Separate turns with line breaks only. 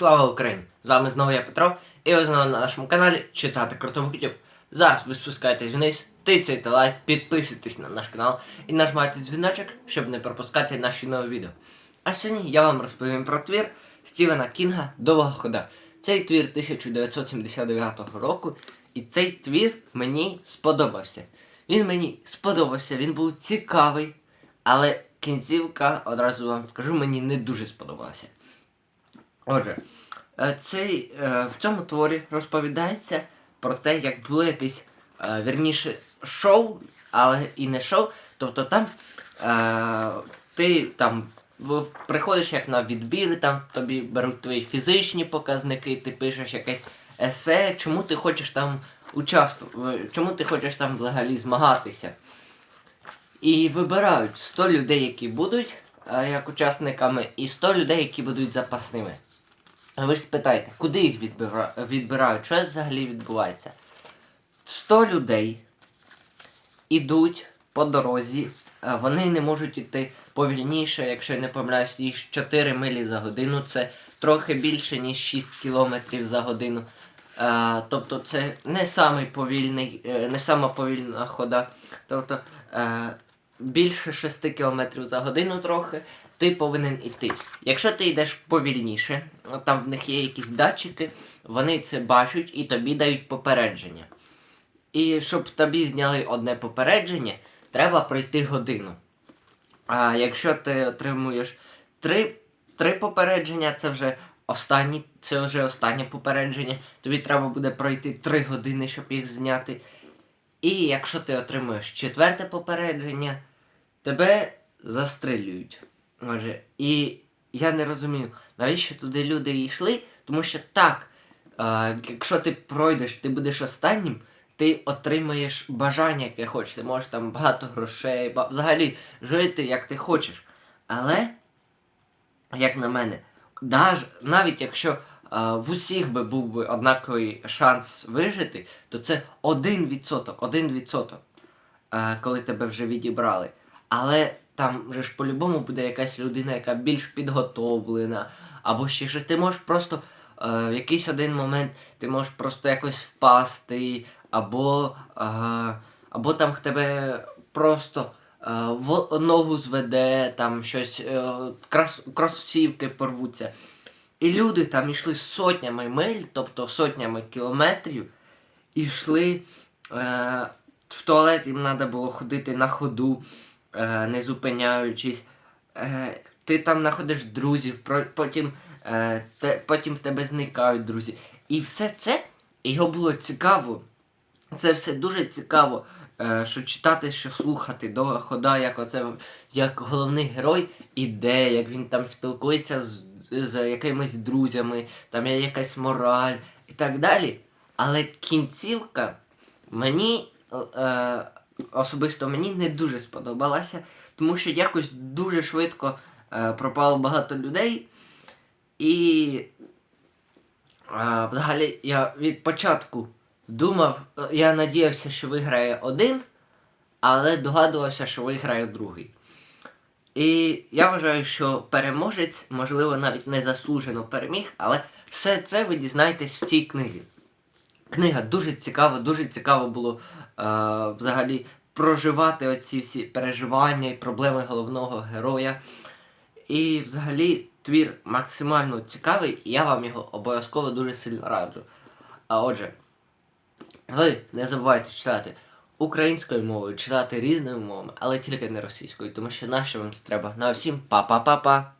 Слава Україні! З вами знову я Петро, і ви знову на нашому каналі читати крутому YouTube. Зараз ви спускаєтесь вниз, тицяйте лайк, підписуйтесь на наш канал і нажимайте дзвіночок, щоб не пропускати наші нові відео. А сьогодні я вам розповім про твір Стівена Кінга Довга хода. Цей твір 1979 року, і цей твір мені сподобався. Він мені сподобався, він був цікавий, але кінцівка, одразу вам скажу, мені не дуже сподобалася. Отже, е, цей, е, в цьому творі розповідається про те, як було якесь е, вірніше шоу, але і не шоу. Тобто там ти там приходиш як на відбір, там тобі беруть твої фізичні показники, ти пишеш якесь есе, чому ти хочеш там участвувати, чому ти хочеш там взагалі змагатися. І вибирають 100 людей, які будуть як учасниками, і 100 людей, які будуть запасними. А ви ж спитаєте, куди їх відбира... відбирають? Що взагалі відбувається? 100 людей ідуть по дорозі, вони не можуть іти повільніше, якщо я не помиляюсь, ніж 4 милі за годину. Це трохи більше, ніж 6 кілометрів за годину. Тобто це не самий повільний, е, не сама повільна хода. Тобто е, більше 6 км за годину трохи, ти повинен іти. Якщо ти йдеш повільніше, там в них є якісь датчики, вони це бачать і тобі дають попередження. І щоб тобі зняли одне попередження, треба пройти годину. А якщо ти отримуєш три, три попередження, це вже останні, це вже останнє попередження. Тобі треба буде пройти три години, щоб їх зняти. І якщо ти отримуєш четверте попередження, тебе застрелюють. Може, і я не розумію, навіщо туди люди йшли, тому що так, е, якщо ти пройдеш, ти будеш останнім, ти отримаєш бажання, яке хочеш. Ти можеш там багато грошей, ба- взагалі жити як ти хочеш. Але, як на мене, даж, навіть якщо в усіх би був би однаковий шанс вижити, то це 1%, 1%, е, коли тебе вже відібрали. Але там вже ж по-любому буде якась людина, яка більш підготовлена, або ще щось. Ти можеш просто е, в якийсь один момент ти можеш просто якось впасти, або, е, або там тебе просто е, в ногу зведе, там щось, е, крос, кросівки порвуться. І люди там йшли сотнями миль, тобто сотнями кілометрів, і йшли е, в туалет, їм треба було ходити на ходу, не зупиняючись. Е, ти там знаходиш друзів, потім, е, потім в тебе зникають друзі. І все це його було цікаво. Це все дуже цікаво, е, що читати, що слухати. Довга хода, як оце як головний герой іде, як він там спілкується з, з якимись друзями, там є якась мораль і так далі. Але кінцівка мені е, особисто мені не дуже сподобалася, тому що якось дуже швидко е, пропало багато людей. І е, взагалі я від початку думав, е, я надіявся, що виграє один, але догадувався, що виграє другий. І я вважаю, що переможець, можливо, навіть не заслужено переміг, але все це ви дізнаєтесь в цій книзі. Книга дуже цікава, дуже цікаво було е, взагалі проживати оці всі переживання і проблеми головного героя. І взагалі твір максимально цікавий, і я вам його обов'язково дуже сильно раджу. А отже, ви не забувайте читати українською мовою, читати різними мовами, але тільки не російською, тому що наше вам треба. На всім па-па-па-па!